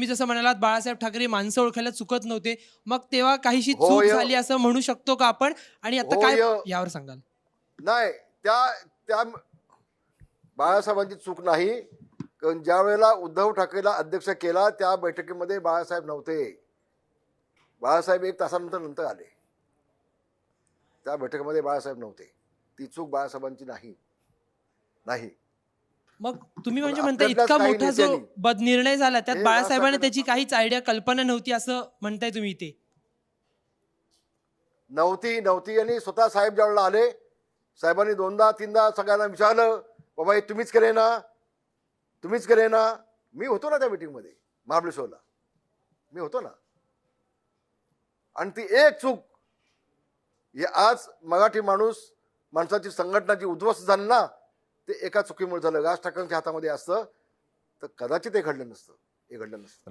मी जसं म्हणालात बाळासाहेब ठाकरे माणसं ओळखायला चुकत नव्हते. मग तेव्हा काहीशी हो, चूक य- झाली असं म्हणू शकतो का आपण? आणि आता हो, काय य- यावर सांगाल? नाही त्या त्या बाळासाहेबांची चूक नाही. कारण ज्या वेळेला उद्धव ठाकरेला अध्यक्ष केला त्या बैठकीमध्ये बाळासाहेब नव्हते. बाळासाहेब एक तासानंतर नंतर आले. त्या बैठकीमध्ये बाळासाहेब नव्हते. ती चूक बाळासाहेबांची नाही. नाही. मग तुम्ही म्हणजे म्हणता इतका काही मोठा जो नेत्यांनी- बद निर्णय झाला त्यात हे बाळासाहेबांना त्याची काहीच आयडिया कल्पना नव्हती असं म्हणताय तुम्ही इथे. नव्हती नव्हती आणि स्वतः साहेब ज्यावेळेला आले साहेबांनी दोनदा तीनदा सगळ्यांना विचारलं बाबा हे तुम्हीच केले ना? तुम्हीच केले ना? मी होतो ना त्या मीटिंगमध्ये महाबळेश्वरला. मी होतो ना. आणि ती एक चूक हे आज मराठी माणूस माणसाची संघटना जी उद्ध्वस्त झाली ना ते एका चुकीमुळे झालं राज ठाकरेंच्या हातामध्ये असतं तर कदाचित हे घडलं नसतं. हे घडलं नसतं.